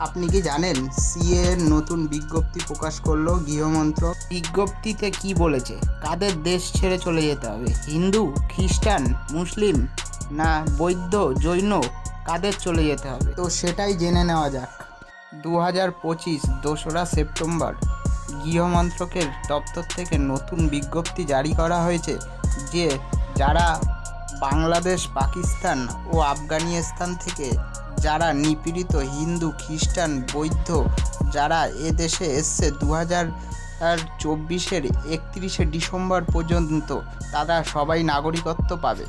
আপনি কি জানেন সিএ এর নতুন বিজ্ঞপ্তি প্রকাশ করল গৃহমন্ত্রক বিজ্ঞপ্তিতে কি বলেছে? কাদের দেশ ছেড়ে চলে যেতে হবে? হিন্দু খ্রিস্টান মুসলিম না বৌদ্ধ জৈন কাদের চলে যেতে হবে? তো সেটাই জেনে নেওয়া যাক। দু হাজার পঁচিশ দোসরা সেপ্টেম্বর গৃহমন্ত্রকের দপ্তর থেকে নতুন বিজ্ঞপ্তি জারি করা হয়েছে যে যারা বাংলাদেশ পাকিস্তান ও আফগানিস্তান থেকে যারা নিপীড়িত, হিন্দু, খ্রিস্টান, বৌদ্ধ, যারা এদেশে এসছে দু হাজার চব্বিশের একত্রিশে ডিসেম্বর পর্যন্ত, তারা সবাই নাগরিকত্ব পাবে।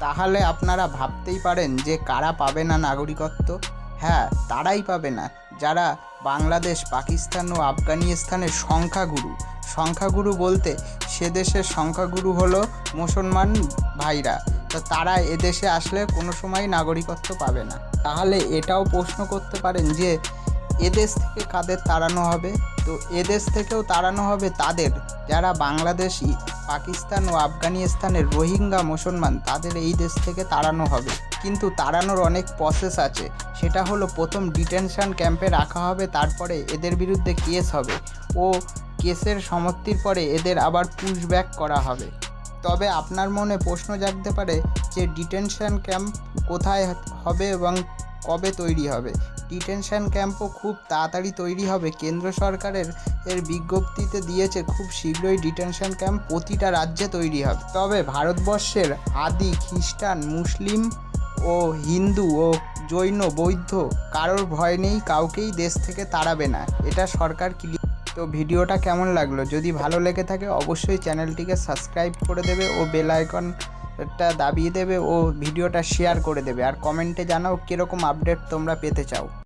তাহলে আপনারা ভাবতেই পারেন যে কারা পাবে না নাগরিকত্ব? হ্যাঁ তারাই পাবে না। যারা বাংলাদেশ, পাকিস্তান ও আফগানিস্তানের সংখ্যাগুরু। সংখ্যাগুরু বলতে সে দেশের সংখ্যাগুরু হলো মুসলমান ভাইরা। তো তারা এদেশে আসলে কোনো সময় নাগরিকত্ব পাবে না। তাহলে এটাও প্রশ্ন করতে পারেন যে এদেশ থেকে কাদের তাড়ানো হবে? তো এদেশ থেকেও তাড়ানো হবে তাদের। যারা বাংলাদেশি, পাকিস্তান ও আফগানিস্তানের রোহিঙ্গা মুসলমান, তাদের এই দেশ থেকে তাড়ানো হবে। কিন্তু তাড়ানোর অনেক প্রসেস আছে। সেটা হলো প্রথম ডিটেনশন ক্যাম্পে রাখা হবে, তারপরে এদের বিরুদ্ধে কেস হবে। ও কেসের সমাপ্তির পরে এদের আবার পুশব্যাক করা হবে। তবে আপনার মনে প্রশ্ন জাগতে পারে যে ডিটেনশন ক্যাম্প কোথায় হবে এবং কবে তৈরি হবে। ডিটেনশন ক্যাম্পও খুব তাড়াতাড়ি তৈরি হবে। কেন্দ্র সরকারের এর বিজ্ঞপ্তিতে দিয়েছে, খুব শীঘ্রই ডিটেনশন ক্যাম্প প্রতিটা রাজ্যে তৈরি হবে। তবে ভারতবর্ষের আদি খ্রিস্টান, মুসলিম ও হিন্দু ও জৈন, বৌদ্ধ কারোর ভয় নেই, কাউকেই দেশ থেকে তাড়াবে না। এটা সরকার ক্লিয়ার তো ভিডিওটা কেমন লাগল? যদি ভালো লেগে থাকে, অবশ্যই চ্যানেলটিকে সাবস্ক্রাইব করে দেবে ও বেল আইকনটা দাবিয়ে দেবে ও ভিডিওটা শেয়ার করে দেবে। আর কমেন্টে জানাও কীরকম আপডেট তোমরা পেতে চাও।